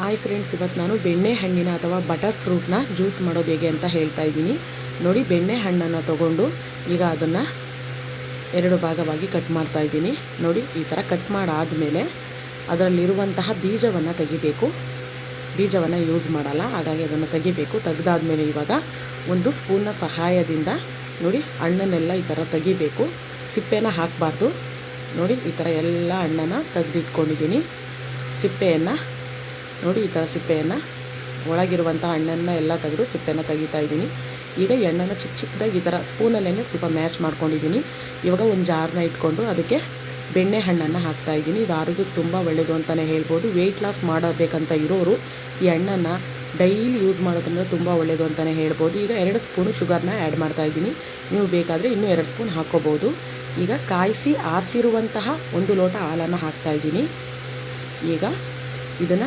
Hi friends ಇವತ್ತು ನಾನು ಬೆಣ್ಣೆ ಹಣ್ಣಿನ ಅಥವಾ ಬಟರ್ ಫ್ರೂಟ್ನ ಜ್ಯೂಸ್ ಮಾಡೋದು ಹೇಗೆ ಅಂತ ಹೇಳ್ತಾ ಇದ್ದೀನಿ. ನೋಡಿ, ಬೆಣ್ಣೆ ಹಣ್ಣನ್ನು ತಗೊಂಡು ಈಗ ಅದನ್ನು ಎರಡು ಭಾಗವಾಗಿ ಕಟ್ ಮಾಡ್ತಾ ಇದ್ದೀನಿ. ನೋಡಿ, ಈ ಥರ ಕಟ್ ಮಾಡಾದಮೇಲೆ ಅದರಲ್ಲಿರುವಂತಹ ಬೀಜವನ್ನು ತೆಗಿಬೇಕು. ಬೀಜವನ್ನು ಯೂಸ್ ಮಾಡಲ್ಲ, ಹಾಗಾಗಿ ಅದನ್ನು ತೆಗಿಬೇಕು. ತೆಗೆದಾದ್ಮೇಲೆ ಇವಾಗ ಒಂದು ಸ್ಪೂನ್ನ ಸಹಾಯದಿಂದ ನೋಡಿ, ಹಣ್ಣನ್ನೆಲ್ಲ ಈ ಥರ ತೆಗಿಬೇಕು. ಸಿಪ್ಪೆನ ಹಾಕಬಾರ್ದು. ನೋಡಿ, ಈ ಥರ ಎಲ್ಲ ಹಣ್ಣನ್ನು ತೆಗೆದಿಟ್ಕೊಂಡಿದ್ದೀನಿ. ಸಿಪ್ಪೆಯನ್ನು ನೋಡಿ ಈ ಥರ ಸಿಪ್ಪೆಯನ್ನು ಒಳಗಿರುವಂಥ ಹಣ್ಣನ್ನು ಎಲ್ಲ ತೆಗೆದು ಸಿಪ್ಪೆನ ತೆಗಿತಾ ಇದ್ದೀನಿ. ಈಗ ಎಣ್ಣೆನ ಚಿಕ್ಕ ಚಿಕ್ಕದಾಗಿ ಈ ಥರ ಸ್ಪೂನಲ್ಲೇ ಸ್ವಲ್ಪ ಮ್ಯಾಶ್ ಮಾಡ್ಕೊಂಡಿದ್ದೀನಿ. ಇವಾಗ ಒಂದು ಜಾರ್ನ ಇಟ್ಕೊಂಡು ಅದಕ್ಕೆ ಬೆಣ್ಣೆ ಹಣ್ಣನ್ನು ಹಾಕ್ತಾ ಇದ್ದೀನಿ. ಇದು ಆರೋಗ್ಯಕ್ಕೆ ತುಂಬ ಒಳ್ಳೆಯದು ಅಂತಲೇ ಹೇಳ್ಬೋದು. ವೆಯ್ಟ್ ಲಾಸ್ ಮಾಡಬೇಕಂತ ಇರೋರು ಈ ಹಣ್ಣನ್ನು ಡೈಲಿ ಯೂಸ್ ಮಾಡೋದ್ರಿಂದ ತುಂಬ ಒಳ್ಳೆಯದು ಅಂತಲೇ ಹೇಳ್ಬೋದು. ಈಗ ಎರಡು ಸ್ಪೂನು ಶುಗರ್ನ ಆ್ಯಡ್ ಮಾಡ್ತಾ ಇದ್ದೀನಿ. ನೀವು ಬೇಕಾದರೆ ಇನ್ನೂ ಎರಡು ಸ್ಪೂನ್ ಹಾಕ್ಕೋಬೋದು ಈಗ ಕಾಯಿಸಿ ಆರಿಸಿರುವಂತಹ ಒಂದು ಲೋಟ ಹಾಲನ್ನು ಹಾಕ್ತಾ ಇದ್ದೀನಿ. ಈಗ ಇದನ್ನು